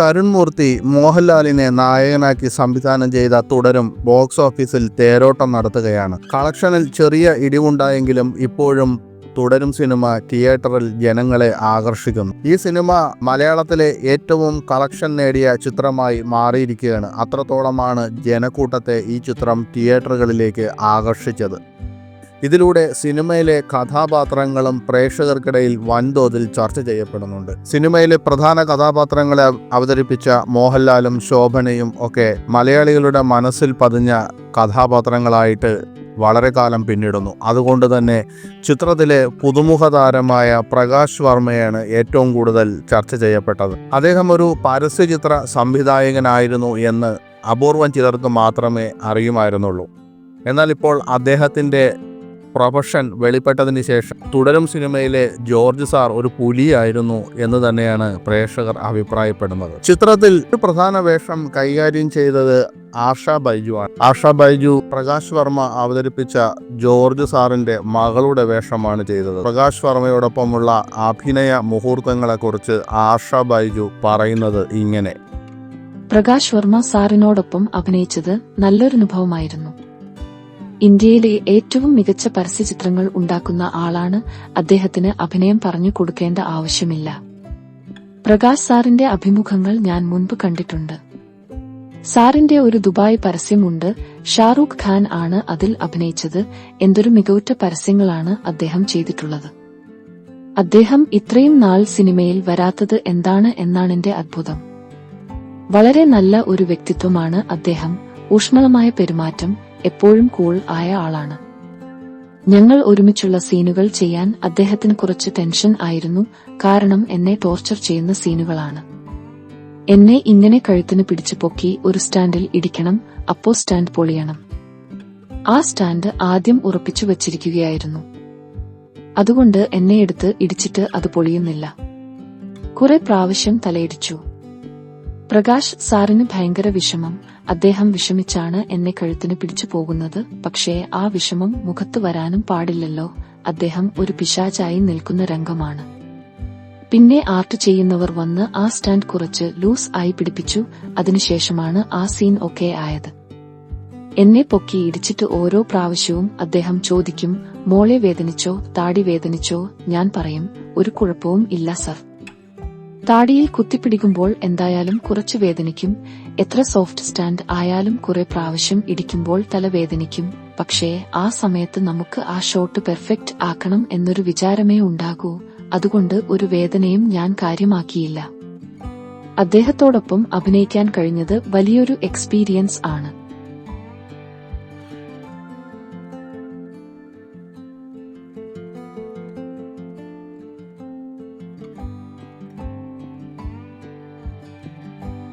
തരുൺ മൂർത്തി മോഹൻലാലിനെ നായകനാക്കി സംവിധാനം ചെയ്ത തുടരും ബോക്സ് ഓഫീസിൽ തേരോട്ടം നടത്തുകയാണ്. കളക്ഷനിൽ ചെറിയ ഇടിവുണ്ടായെങ്കിലും ഇപ്പോഴും തുടരും സിനിമ തിയേറ്ററിൽ ജനങ്ങളെ ആകർഷിക്കുന്നു. ഈ സിനിമ മലയാളത്തിലെ ഏറ്റവും കളക്ഷൻ നേടിയ ചിത്രമായി മാറിയിരിക്കുകയാണ്. അത്രത്തോളമാണ് ജനക്കൂട്ടത്തെ ഈ ചിത്രം തിയേറ്ററുകളിലേക്ക് ആകർഷിച്ചത്. ഇതിലൂടെ സിനിമയിലെ കഥാപാത്രങ്ങളും പ്രേക്ഷകർക്കിടയിൽ വൻതോതിൽ ചർച്ച ചെയ്യപ്പെടുന്നുണ്ട്. സിനിമയിലെ പ്രധാന കഥാപാത്രങ്ങളെ അവതരിപ്പിച്ച മോഹൻലാലും ശോഭനയും ഒക്കെ മലയാളികളുടെ മനസ്സിൽ പതിഞ്ഞ കഥാപാത്രങ്ങളായിട്ട് വളരെ കാലം പിന്നിടുന്നു. അതുകൊണ്ട് തന്നെ ചിത്രത്തിലെ പുതുമുഖ താരമായ പ്രകാശ് വർമ്മയാണ് ഏറ്റവും കൂടുതൽ ചർച്ച ചെയ്യപ്പെട്ടത്. അദ്ദേഹം ഒരു പരസ്യചിത്ര സംവിധായകനായിരുന്നു എന്ന് അപൂർവം ചിലർക്ക് മാത്രമേ അറിയുമായിരുന്നുള്ളൂ. എന്നാൽ ഇപ്പോൾ അദ്ദേഹത്തിന്റെ പ്രൊഫഷൻ വെളിപ്പെട്ടതിന് ശേഷം തുടരും സിനിമയിലെ ജോർജ് സാർ ഒരു പുലിയായിരുന്നു എന്ന് തന്നെയാണ് പ്രേക്ഷകർ അഭിപ്രായപ്പെടുന്നത്. ചിത്രത്തിൽ ഒരു പ്രധാന വേഷം കൈകാര്യം ചെയ്തത് ആഷ ബൈജു ആണ്. ആഷ ബൈജു പ്രകാശ് വർമ്മ അവതരിപ്പിച്ച ജോർജ് സാറിന്റെ മകളുടെ വേഷമാണ് ചെയ്തത്. പ്രകാശ് വർമ്മയോടൊപ്പമുള്ള അഭിനയ മുഹൂർത്തങ്ങളെക്കുറിച്ച് ആഷ ബൈജു പറയുന്നത് ഇങ്ങനെ. പ്രകാശ് വർമ്മ സാറിനോടൊപ്പം അഭിനയിച്ചത് നല്ലൊരു അനുഭവമായിരുന്നു. ഇന്ത്യയിലെ ഏറ്റവും മികച്ച പരസ്യചിത്രങ്ങൾ ഉണ്ടാക്കുന്ന ആളാണ് അദ്ദേഹത്തിന് അഭിനയം പറഞ്ഞു കൊടുക്കേണ്ട ആവശ്യമില്ല. പ്രകാശ് സാറിന്റെ അഭിമുഖങ്ങൾ ഞാൻ മുൻപ് കണ്ടിട്ടുണ്ട്. സാറിന്റെ ഒരു ദുബായ് പരസ്യമുണ്ട് ഷാറൂഖ് ഖാൻ ആണ് അതിൽ അഭിനയിച്ചത് എന്തൊരു മികവുറ്റ പരസ്യങ്ങളാണ് അദ്ദേഹം ചെയ്തിട്ടുള്ളത്. അദ്ദേഹം ഇത്രയും നാൾ സിനിമയിൽ വരാത്തത് എന്താണ് എന്നാണെന്റെ അത്ഭുതം. വളരെ നല്ല ഒരു വ്യക്തിത്വമാണ് അദ്ദേഹം ഊഷ്മളമായ പെരുമാറ്റം എപ്പോഴും കൂൾ ആയ ആളാണ്. ഞങ്ങൾ ഒരുമിച്ചുള്ള സീനുകൾ ചെയ്യാൻ അദ്ദേഹത്തിന് കുറച്ച് ടെൻഷൻ ആയിരുന്നു. കാരണം എന്നെ ടോർച്ചർ ചെയ്യുന്ന സീനുകളാണ്. എന്നെ ഇങ്ങനെ കഴുത്തിന് പിടിച്ചു പൊക്കി ഒരു സ്റ്റാൻഡിൽ ഇടിക്കണം അപ്പോ സ്റ്റാൻഡ് പൊളിയണം. ആ സ്റ്റാൻഡ് ആദ്യം ഉറപ്പിച്ചു വച്ചിരിക്കുകയായിരുന്നു. അതുകൊണ്ട് എന്നെ എടുത്ത് ഇടിച്ചിട്ട് അത് പൊളിയുന്നില്ല. കുറെ പ്രാവശ്യം തലയിടിച്ചു. പ്രകാശ് സാറിന് ഭയങ്കര വിഷമം. അദ്ദേഹം വിഷമിച്ചാണ് എന്നെ കഴുത്തിന് പിടിച്ചു പോകുന്നത്. പക്ഷേ ആ വിഷമം മുഖത്ത് വരാനും പാടില്ലല്ലോ. അദ്ദേഹം ഒരു പിശാചായി നിൽക്കുന്ന രംഗമാണ്. പിന്നെ ആർട്ട് ചെയ്യുന്നവർ വന്ന് ആ സ്റ്റാൻഡ് കുറച്ച് ലൂസ് ആയി പിടിപ്പിച്ചു. അതിനുശേഷമാണ് ആ സീൻ ഒക്കെ ആയത്. എന്നെ പൊക്കി ഇടിച്ചിട്ട് ഓരോ പ്രാവശ്യവും അദ്ദേഹം ചോദിക്കും മോളെ വേദനിച്ചോ? താടി വേദനിച്ചോ? ഞാൻ പറയും ഒരു കുഴപ്പവും ഇല്ല സർ. താടിയിൽ കുത്തിപ്പിടിക്കുമ്പോൾ എന്തായാലും കുറച്ച് വേദനിക്കും. എത്ര സോഫ്റ്റ് സ്റ്റാൻഡ് ആയാലും കുറെ പ്രാവശ്യം ഇടിക്കുമ്പോൾ തലവേദനിക്കും പക്ഷേ ആ സമയത്ത് നമുക്ക് ആ ഷോട്ട് പെർഫെക്റ്റ് ആക്കണം എന്നൊരു വിചാരമേ ഉണ്ടാകൂ. അതുകൊണ്ട് ഒരു വേദനയും ഞാൻ കാര്യമാക്കിയില്ല. അദ്ദേഹത്തോടൊപ്പം അഭിനയിക്കാൻ കഴിഞ്ഞത് വലിയൊരു എക്സ്പീരിയൻസ് ആണ്.